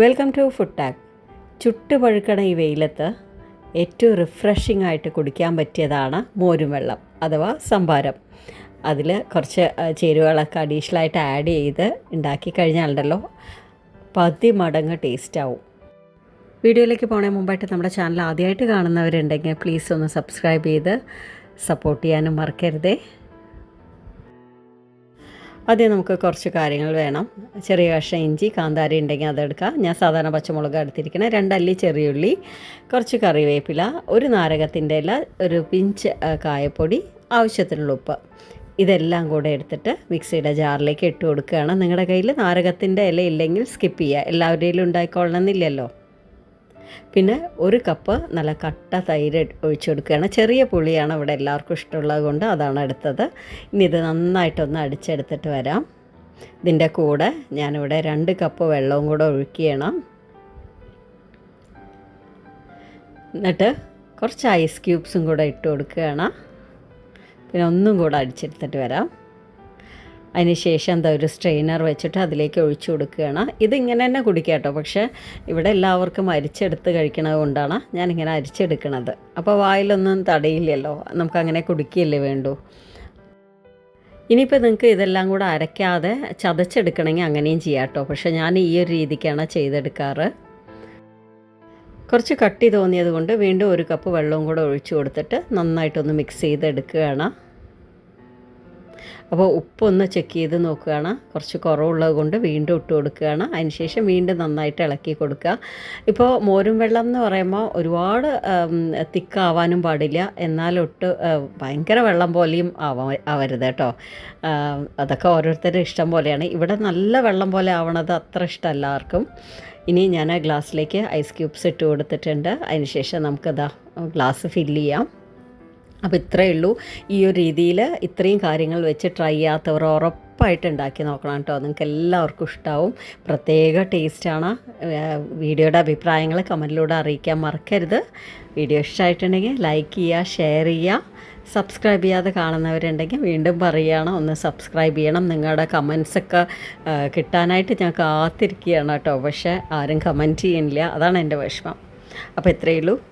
Welcome to food tag ചുട്ടുപഴുക്കണ ഈ വെയിലത്ത് ഏറ്റവും റിഫ്രഷിംഗ് ആയിട്ട് കുടിക്കാൻ പറ്റിയതാണ് മോരും വെള്ളം അഥവാ സംഭാരം. അതിൽ കുറച്ച് ചേരുവകളൊക്കെ അഡീഷണലായിട്ട് ആഡ് ചെയ്ത് ഉണ്ടാക്കി കഴിഞ്ഞാലുണ്ടല്ലോ പതി മടങ്ങ് ടേസ്റ്റ് ആവും. വീഡിയോയിലേക്ക് പോണേ മുമ്പായിട്ട് നമ്മുടെ ചാനൽ ആദ്യമായിട്ട് കാണുന്നവരുണ്ടെങ്കിൽ പ്ലീസ് ഒന്ന് സബ്സ്ക്രൈബ് ചെയ്ത് സപ്പോർട്ട് ചെയ്യാനും മറക്കരുതേ. ആദ്യം നമുക്ക് കുറച്ച് കാര്യങ്ങൾ വേണം. ചെറിയ കഷ്ണം ഇഞ്ചി കാന്താരി ഉണ്ടെങ്കിൽ അതെടുക്കുക ഞാൻ സാധാരണ പച്ചമുളക് എടുത്തിരിക്കണേ. രണ്ടല്ലി ചെറിയുള്ളി കുറച്ച് കറിവേപ്പില ഒരു നാരകത്തിന്റെ ഇല ഒരു പിഞ്ച് കായപ്പൊടി ആവശ്യത്തിനുള്ള ഉപ്പ്. ഇതെല്ലാം കൂടെ എടുത്തിട്ട് മിക്സിയുടെ ജാറിലേക്ക് ഇട്ട് കൊടുക്കുകയാണ്. നിങ്ങളുടെ കയ്യിൽ നാരകത്തിന്റെ ഇല ഇല്ലെങ്കിൽ സ്കിപ്പ് ചെയ്യുക. എല്ലാവരുടെയും ഉണ്ടായിക്കൊള്ളണമെന്നില്ലല്ലോ. പിന്നെ ഒരു കപ്പ് നല്ല കട്ട തൈര് ഒഴിച്ചു കൊടുക്കുകയാണ് ചെറിയ പുളിയാണ് ഇവിടെ എല്ലാവർക്കും ഇഷ്ടമുള്ളത് കൊണ്ട് അതാണ് എടുത്തത്. ഇനി ഇത് നന്നായിട്ടൊന്ന് അടിച്ചെടുത്തിട്ട് വരാം. ഇതിന്റെ കൂടെ ഞാനിവിടെ രണ്ട് കപ്പ് വെള്ളവും കൂടെ ഒഴുക്കിയണം എന്നിട്ട് കുറച്ച് ഐസ് ക്യൂബ്സും കൂടെ ഇട്ട് കൊടുക്കുകയാണ്. പിന്നെ ഒന്നും കൂടെ അടിച്ചെടുത്തിട്ട് വരാം. അതിന് ശേഷം എന്താ ഒരു സ്ട്രെയിനർ വെച്ചിട്ട് അതിലേക്ക് ഒഴിച്ചു കൊടുക്കുകയാണ്. ഇതിങ്ങനെ തന്നെ കുടിക്കുക കേട്ടോ. പക്ഷേ ഇവിടെ എല്ലാവർക്കും അരിച്ചെടുത്ത് കഴിക്കണത് കൊണ്ടാണ് ഞാനിങ്ങനെ അരിച്ചെടുക്കണത്. അപ്പോൾ വായിലൊന്നും തടയില്ലല്ലോ. നമുക്കങ്ങനെ കുടിക്കുകയല്ലേ വേണ്ടൂ. ഇനിയിപ്പോൾ നിങ്ങൾക്ക് ഇതെല്ലാം കൂടെ അരയ്ക്കാതെ ചതച്ചെടുക്കണമെങ്കിൽ അങ്ങനെയും ചെയ്യാം കേട്ടോ. പക്ഷേ ഞാൻ ഈ ഒരു രീതിക്കാണ് ചെയ്തെടുക്കാറ്. കുറച്ച് കട്ടി തോന്നിയത് കൊണ്ട് വീണ്ടും ഒരു കപ്പ് വെള്ളവും കൂടെ ഒഴിച്ചു കൊടുത്തിട്ട് നന്നായിട്ടൊന്ന് മിക്സ് ചെയ്തെടുക്കുകയാണ്. അപ്പോൾ ഉപ്പൊന്ന് ചെക്ക് ചെയ്ത് നോക്കുകയാണ്. കുറച്ച് കുറവുള്ളത് കൊണ്ട് വീണ്ടും ഇട്ട് കൊടുക്കുകയാണ്. അതിനുശേഷം വീണ്ടും നന്നായിട്ട് ഇളക്കി കൊടുക്കുക. ഇപ്പോൾ മോരും വെള്ളം എന്ന് പറയുമ്പോൾ ഒരുപാട് തിക്കാവാനും പാടില്ല. എന്നാലൊട്ട് ഭയങ്കര വെള്ളം പോലെയും ആവാ ആവരുത് കേട്ടോ. അതൊക്കെ ഓരോരുത്തരുടെ ഇഷ്ടം പോലെയാണ്. ഇവിടെ നല്ല വെള്ളം പോലെ ആവണത് അത്ര ഇഷ്ടമല്ല ആർക്കും. ഇനി ഞാൻ ഗ്ലാസ്സിലേക്ക് ഐസ് ക്യൂബ്സ് ഇട്ട് കൊടുത്തിട്ടുണ്ട്. അതിനുശേഷം നമുക്കതാ ഗ്ലാസ് ഫില്ല് ചെയ്യാം. അപ്പോൾ ഇത്രയേ ഉള്ളൂ. ഈ ഒരു രീതിയിൽ ഇത്രയും കാര്യങ്ങൾ വെച്ച് ട്രൈ ചെയ്യാത്തവർ ഉറപ്പായിട്ട് ഉണ്ടാക്കി നോക്കണം കേട്ടോ. നിങ്ങൾക്ക് എല്ലാവർക്കും ഇഷ്ടമാവും പ്രത്യേക ടേസ്റ്റാണ് വീഡിയോയുടെ അഭിപ്രായങ്ങൾ കമന്റിലൂടെ അറിയിക്കാൻ മറക്കരുത്. വീഡിയോ ഇഷ്ടമായിട്ടുണ്ടെങ്കിൽ ലൈക്ക് ചെയ്യുക ഷെയർ ചെയ്യുക. സബ്സ്ക്രൈബ് ചെയ്യാതെ കാണുന്നവരുണ്ടെങ്കിൽ വീണ്ടും പറയുകയാണ്. ഒന്ന് സബ്സ്ക്രൈബ് ചെയ്യണം. നിങ്ങളുടെ കമൻസൊക്കെ കിട്ടാനായിട്ട് ഞാൻ കാത്തിരിക്കുകയാണ് കേട്ടോ. പക്ഷേ ആരും കമന്റ് ചെയ്യുന്നില്ല. അതാണ് എന്റെ വിഷമം. അപ്പോൾ ഇത്രയേ ഉള്ളൂ.